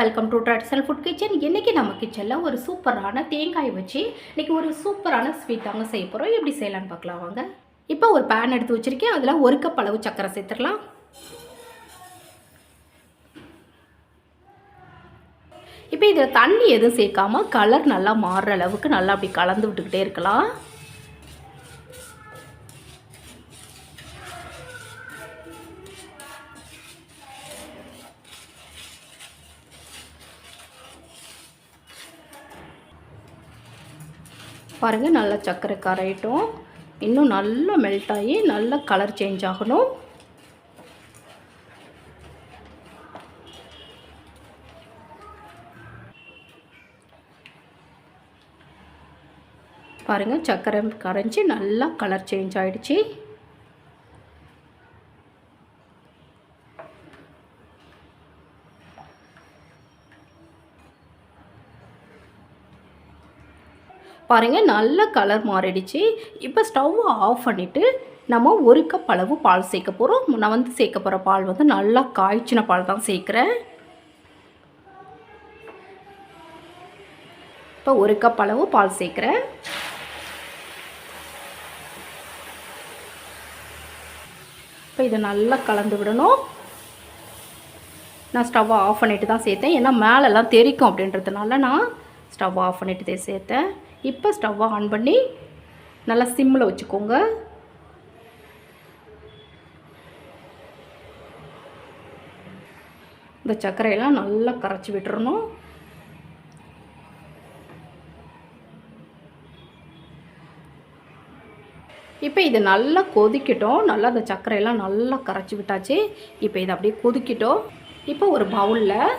Welcome to traditional food kitchen இன்றைக்கி நம்ம கிச்சனில் ஒரு சூப்பரான தேங்காய் வச்சு இன்றைக்கி ஒரு சூப்பரான ஸ்வீட் தாங்க செய்ய போகிறோம் எப்படி செய்யலான்னு பார்க்கலாம் வாங்க. இப்போ ஒரு பேன் எடுத்து வச்சுருக்கேன். அதில் ஒரு கப் அளவு சக்கரை சேர்த்துடலாம். இப்போ இதில் தண்ணி எதுவும் சேர்க்காமல் கலர் நல்லா மாறுற அளவுக்கு நல்லா அப்படி கலந்து விட்டுக்கிட்டே இருக்கலாம். பாருங்கள் நல்லா சர்க்கரை கரையிட்டும். இன்னும் நல்லா மெல்ட் ஆகி நல்லா கலர் சேஞ்ச் ஆகணும். பாருங்கள் சர்க்கரை கரைஞ்சி நல்லா கலர் சேஞ்ச் ஆகிடுச்சி பாருங்கள் நல்ல கலர் மாறிடுச்சு. இப்போ ஸ்டவ் ஆஃப் பண்ணிவிட்டு நம்ம ஒரு கப் அளவு பால் சேர்க்க போகிறோம் நான் வந்து சேர்க்க போகிற பால் வந்து நல்லா காய்ச்சின பால் தான் சேர்க்குறேன். இப்போ ஒரு கப் அளவு பால் சேர்க்குறேன். இப்போ இதை நல்லா கலந்து விடணும். நான் ஸ்டவ்வை ஆஃப் பண்ணிட்டு தான் சேர்த்தேன். ஏன்னா மேலெல்லாம் தெரிக்கும் அப்படின்றதுனால நான் ஸ்டவ் ஆஃப் பண்ணிட்டு இதை சேர்த்தேன் இப்போ ஸ்டவ் ஆன் பண்ணி நல்லா சிம்மில் வச்சுக்கோங்க. இந்த சர்க்கரையெல்லாம் நல்லா கரைச்சி விட்டுறணும். இப்போ இது நல்லா கொதிக்கட்டும். நல்லா அந்த சர்க்கரையெல்லாம் நல்லா கரைச்சி விட்டாச்சு. இப்போ இதை அப்படியே கொதிக்கட்டும். இப்போ ஒரு பவுலில்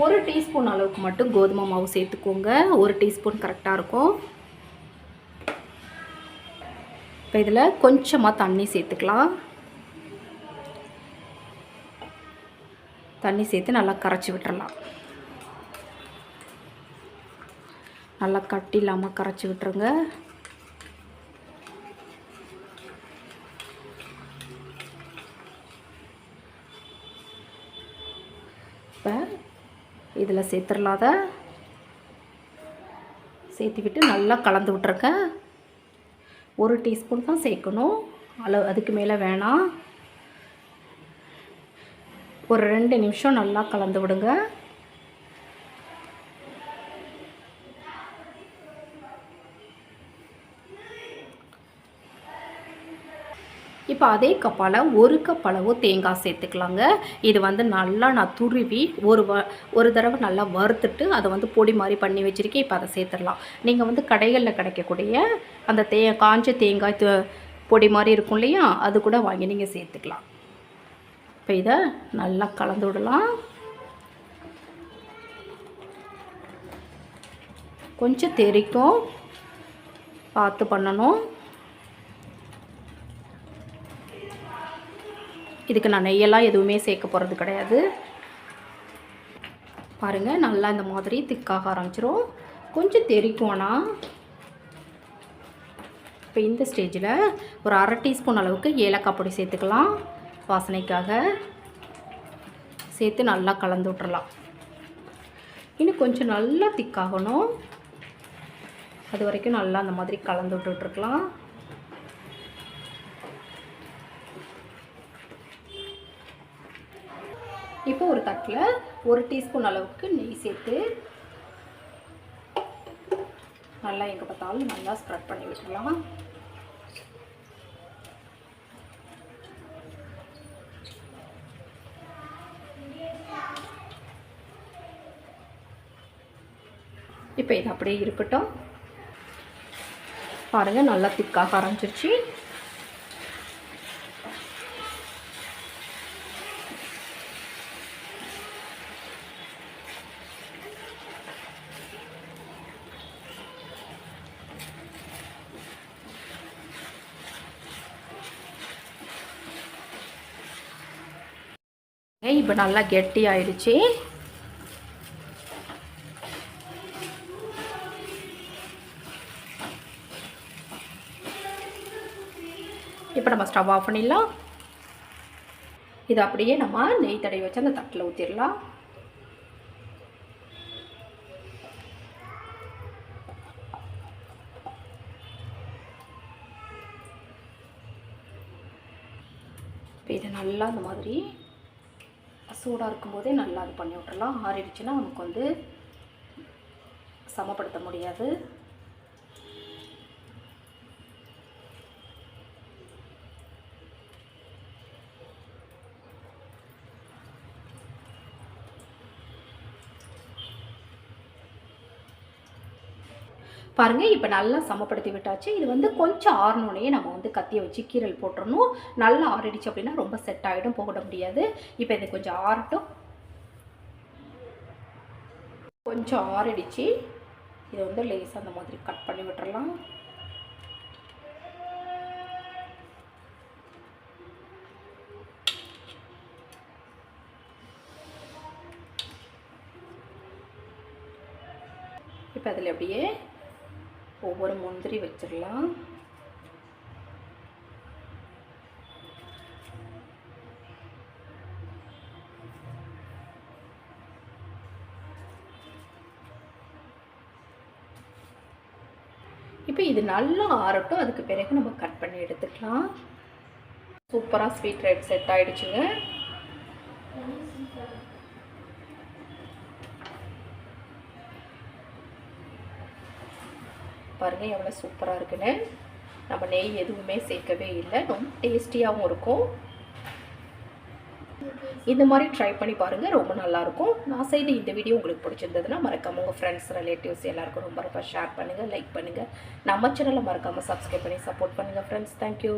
ஒரு டீஸ்பூன் அளவுக்கு மட்டும் கோதுமை மாவு சேர்த்துக்கோங்க. ஒரு டீஸ்பூன் கரெக்டாக இருக்கும். இப்போ இதில் கொஞ்சமாக தண்ணி சேர்த்துக்கலாம். தண்ணி சேர்த்து நல்லா கரைச்சி விட்டுறலாம். நல்லா கட்டி இல்லாமல் கரைச்சி விட்டுருங்க. இப்போ இதில் சேர்த்துடலாம் அதை சேர்த்து விட்டு நல்லா கலந்து விட்ருங்க ஒரு டீஸ்பூன் தான் சேர்க்கணும். அளவு அதுக்கு மேலே வேணாம். ஒரு ரெண்டு நிமிஷம் நல்லா கலந்து விடுங்க. இப்போ அதே கப்பால் ஒரு கப் அளவு தேங்காய் சேர்த்துக்கலாங்க. இது வந்து நல்லா நான் துருவி ஒரு வ ஒரு தடவை நல்லா வறுத்துட்டு அதை வந்து பொடி மாதிரி பண்ணி வச்சுருக்கேன். இப்போ அதை சேர்த்துடலாம். நீங்கள் வந்து கடைகளில் கிடைக்கக்கூடிய அந்த தே காஞ்ச தேங்காய் பொடி மாதிரி இருக்கும் இல்லையா? அது கூட வாங்கி நீங்கள் சேர்த்துக்கலாம். இப்போ இதை நல்லா கலந்து விடலாம். கொஞ்சம் தெரிக்கும் பார்த்து பண்ணணும். இதுக்கு நான் நெய்யெல்லாம் எதுவுமே சேர்க்க போகிறது கிடையாது. பாருங்கள் நல்லா இந்த மாதிரி திக்காக ஆரம்பிச்சிரும். கொஞ்சம் தெரிக்கும்னா ஆனால் இப்போ இந்த ஸ்டேஜில் ஒரு அரை டீஸ்பூன் அளவுக்கு ஏலக்காய் பொடி சேர்த்துக்கலாம் வாசனைக்காக. சேர்த்து நல்லா கலந்து விட்றலாம் இன்னும் கொஞ்சம் நல்லா திக்காகணும் அது வரைக்கும் நல்லா அந்த மாதிரி கலந்து விட்டுட்ருக்கலாம் இப்போ ஒரு தட்டில் ஒரு டீஸ்பூன் அளவுக்கு நெய் சேர்த்து நல்லா எங்கே பார்த்தாலும் நல்லா ஸ்ப்ரெட் பண்ணி விட்டுடலாம் இப்போ இது அப்படியே இருக்கட்டும். பாருங்கள் நல்லா திக்காக ஆரம்பிச்சிருச்சு. பாருங்கள் இப்போ நல்லா கெட்டி ஆயிடுச்சு இப்போ நம்ம ஸ்டவ் ஆஃப் பண்ணிடலாம். இது அப்படியே நம்ம நெய் தடவி வச்சு அந்த தட்டில் ஊற்றிடலாம் இப்போ இதை நல்லா அந்த மாதிரி சூடாக இருக்கும்போதே நல்லா அது பண்ணி விட்டுறலாம். ஆறிடுச்சுன்னா நமக்கு வந்து சமப்படுத்த முடியாது. பாருங்கள் இப்போ நல்லா சமப்படுத்தி விட்டாச்சு. இது வந்து கொஞ்சம் ஆறணுன்னே நம்ம வந்து கத்தியை வச்சு கீரல் போட்டுறணும். நல்லா ஆறிடுச்சு அப்படின்னா ரொம்ப செட் ஆகிடும் போகிட முடியாது. இப்போ இது கொஞ்சம் ஆறட்டும். கொஞ்சம் ஆறிடுச்சு. இதை வந்து லேசாக அந்த மாதிரி கட் பண்ணி விட்டுறலாம். இப்போ அதில் அப்படியே ஒவ்வொரு முந்திரி வச்சிடலாம். இப்போ இது நல்லா ஆறட்டும். அதுக்கு பிறகு நம்ம கட் பண்ணி எடுத்துக்கலாம். சூப்பராக ஸ்வீட் ரைட் செட் ஆகிடுச்சுங்க பாருங்கள் எவ்வளோ சூப்பராக இருக்குன்னு. நம்ம நெய் எதுவுமே சேர்க்கவே இல்லை. ரொம்ப டேஸ்டியாகவும் இருக்கும். இந்த மாதிரி ட்ரை பண்ணி பாருங்கள் ரொம்ப நல்லாயிருக்கும் நான் செய்த இந்த வீடியோ உங்களுக்கு பிடிச்சிருந்ததுன்னா மறக்காம உங்கள் ஃப்ரெண்ட்ஸ் ரிலேட்டிவ்ஸ் எல்லாருக்கும் ரொம்ப ரொம்ப ஷேர் பண்ணுங்கள் லைக் பண்ணுங்கள் நம்ம சேனலை மறக்காமல் சப்ஸ்கிரைப் பண்ணி சப்போர்ட் பண்ணுங்கள் ஃப்ரெண்ட்ஸ் தேங்க்யூ